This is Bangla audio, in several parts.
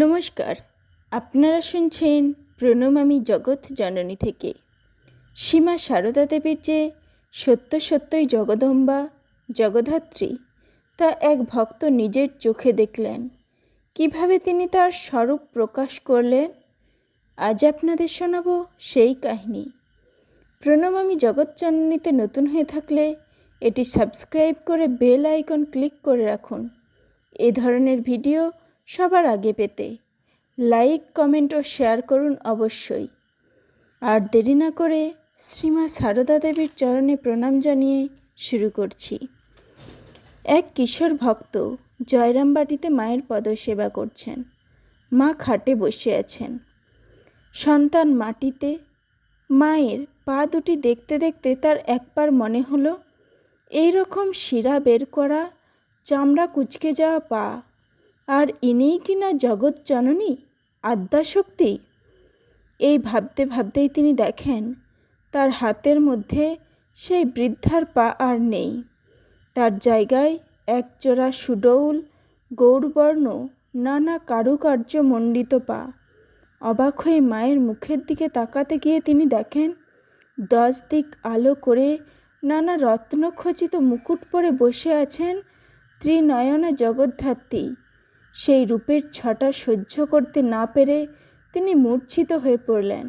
নমস্কার, আপনারা শুনছেন প্রণমামী জগৎ জননী থেকে। সীমা সারদা দেবীর যে সত্য সত্যই জগদম্বা, জগধাত্রী, তা এক ভক্ত নিজের চোখে দেখলেন। কীভাবে তিনি তার স্বরূপ প্রকাশ করলেন? আজ আপনাদের শোনাব সেই কাহিনী। প্রণমামী জগৎ জননীতে নতুন হয়ে থাকলে এটি সাবস্ক্রাইব করে বেল আইকন ক্লিক করে রাখুন। এ ধরনের ভিডিও সবার আগে পেতে। লাইক, কমেন্ট ও শেয়ার করুন অবশ্যই। আর দেরি না করে শ্রীমা সারদা দেবীর চরণে প্রণাম জানিয়ে শুরু করছি। এক কিশোর ভক্ত জয়রামবাটিতে মায়ের পদসেবা করছেন। মা খাটে বসে আছেন। সন্তান মাটিতে। মায়ের পা দুটি দেখতে দেখতে তার একবার মনে হলো এই রকম শিরা বের করা, চামড়া কুচকে যাওয়া পা আর ইনিই কি না জগৎ জননী, আদ্যাশক্তি? এই ভাবতে ভাবতেই তিনি দেখেন, তার হাতের মধ্যে সেই বৃদ্ধার পা আর নেই। তার জায়গায় একজোড়া সুডৌল, গৌরবর্ণ, নানা কারুকার্য মণ্ডিত পা। অবাক হয়ে মায়ের মুখের দিকে তাকাতে গিয়ে তিনি দেখেন, দশ দিক আলো করে নানা রত্নখচিত মুকুট পরে বসে আছেন ত্রিনয়না জগদ্ধাত্রী। সেই রূপের ছটা সহ্য করতে না পেরে তিনি মূর্ছিত হয়ে পড়লেন।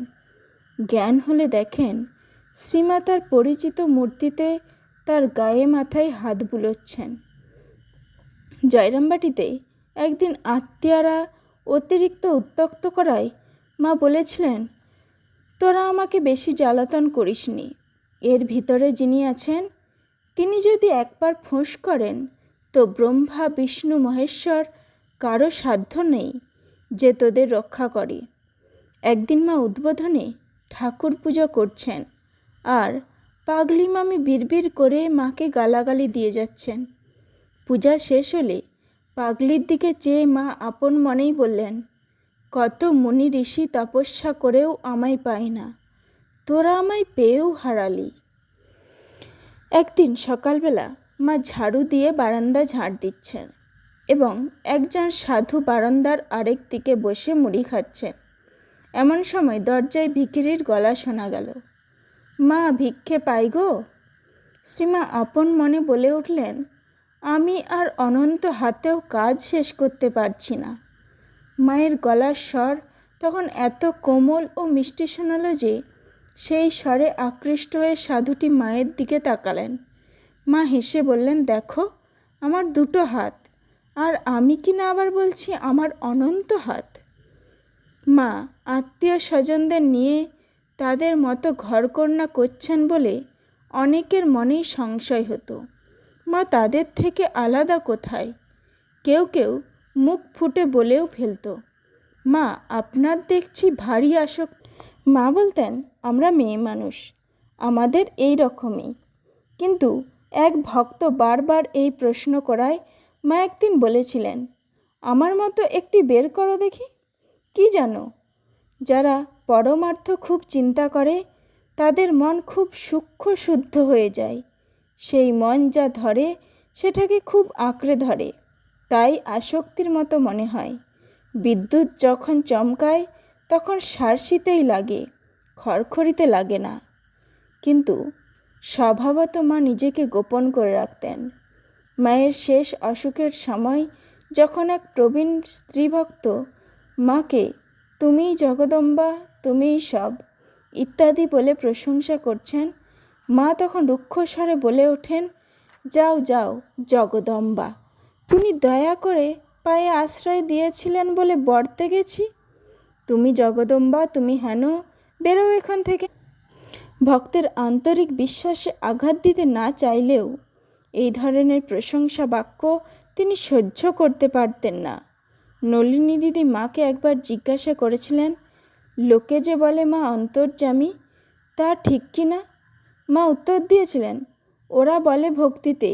জ্ঞান হলে দেখেন শ্রীমাতার পরিচিত মূর্তিতে তার গায়ে মাথায় হাত বুলোচ্ছেন। জয়রামবাটিতে একদিন আত্মীয়ারা অতিরিক্ত উত্তক্ত করায় মা বলেছিলেন, তোরা আমাকে বেশি জ্বালাতন করিসনি। এর ভিতরে যিনি আছেন, তিনি যদি একবার ফোঁস করেন, তো ব্রহ্মা, বিষ্ণু, মহেশ্বর কারও সাধ্য নেই যে তোদের রক্ষা করে। একদিন মা উদ্বোধনে ঠাকুর পুজো করছেন আর পাগলি মামি বিড়বিড় করে মাকে গালাগালি দিয়ে যাচ্ছেন। পূজা শেষ হলে পাগলির দিকে চেয়ে মা আপন মনেই বললেন, কত মুনি ঋষি তপস্যা করেও আমায় পায় না, তোরা আমায় পেয়েও হারালি। একদিন সকালবেলা মা ঝাড়ু দিয়ে বারান্দা ঝাড় দিচ্ছেন। এবং একজন সাধু বারান্দার আরেক দিকে বসে মুড়ি খাচ্ছে। এমন সময় দরজায় ভিকিরির গলা শোনা গেল। মা, ভিক্ষে পাই গো? শ্রীমা আপন মনে বলে উঠলেন, আমি আর অনন্ত হাতেও কাজ শেষ করতে পারছি না। মায়ের গলার স্বর তখন এত কোমল ও মিষ্টি শোনালো যে সেই স্বরে আকৃষ্ট হয়ে সাধুটি মায়ের দিকে তাকালেন। মা হেসে বললেন, দেখো, আমার দুটো হাত। আর আমি কি না আবার বলছি আমার অনন্ত হাত? মা, আত্মীয় স্বজনদের নিয়ে তাদের মতো ঘরকন্যা করছেন বলে অনেকের মনেই সংশয় হতো। মা, তাদের থেকে আলাদা কোথায়? কেউ কেউ মুখ ফুটে বলেও ফেলতো। মা, আপনার দেখছি ভারী আসক মা বলতেন, আমরা মেয়ে মানুষ, আমাদের এই রকমই। কিন্তু এক ভক্ত বারবার এই প্রশ্ন করায় মা একদিন বলেছিলেন, আমার মতো একটি বের করো দেখি, কি জানো? যারা পরমার্থ খুব চিন্তা করে, তাদের মন খুব সূক্ষ্ম শুদ্ধ হয়ে যায়। সেই মন যা ধরে, সেটাকে খুব আঁকড়ে ধরে। তাই আসক্তির মতো মনে হয়। বিদ্যুৎ যখন চমকায়, তখন সারশিতেই লাগে, খড়খড়িতে লাগে না। কিন্তু স্বভাবত মা নিজেকে গোপন করে রাখতেন। মায়ের শেষ অসুখের সময় যখন এক প্রবীণ স্ত্রীভক্ত, মাকে, তুমিই জগদম্বা, তুমিই সব ইত্যাদি বলে প্রশংসা করছেন, মা তখন রুক্ষস্বরে বলে ওঠেন, যাও যাও, জগদম্বা, তুমি দয়া করে পায়ে আশ্রয় দিয়েছিলেন বলে বর্তে গেছি। তুমি জগদম্বা, তুমি হেন, বেরো এখান থেকে ভক্তের আন্তরিক বিশ্বাসে আঘাত দিতে না চাইলেও এই ধরনের প্রশংসা বাক্য তিনি সহ্য করতে পারতেন না। নলিনী দিদি মাকে একবার জিজ্ঞাসা করেছিলেন, লোকে যে বলে মা অন্তর্জামী তা ঠিক কি না? মা উত্তর দিয়েছিলেন, ওরা বলে ভক্তিতে।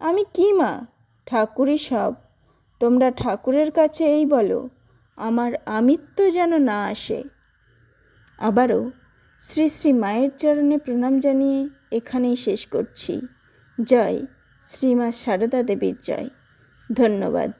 আমি কি মা? ঠাকুরই সব। তোমরা ঠাকুরের কাছে এই বলো, আমার আমিত্ব যেন না আসে। আবারও শ্রী শ্রী মায়ের চরণে প্রণাম জানিয়ে এখানেই শেষ করছি। জয়। শ্রীমা সারদা দেবীর জয়। ধন্যবাদ।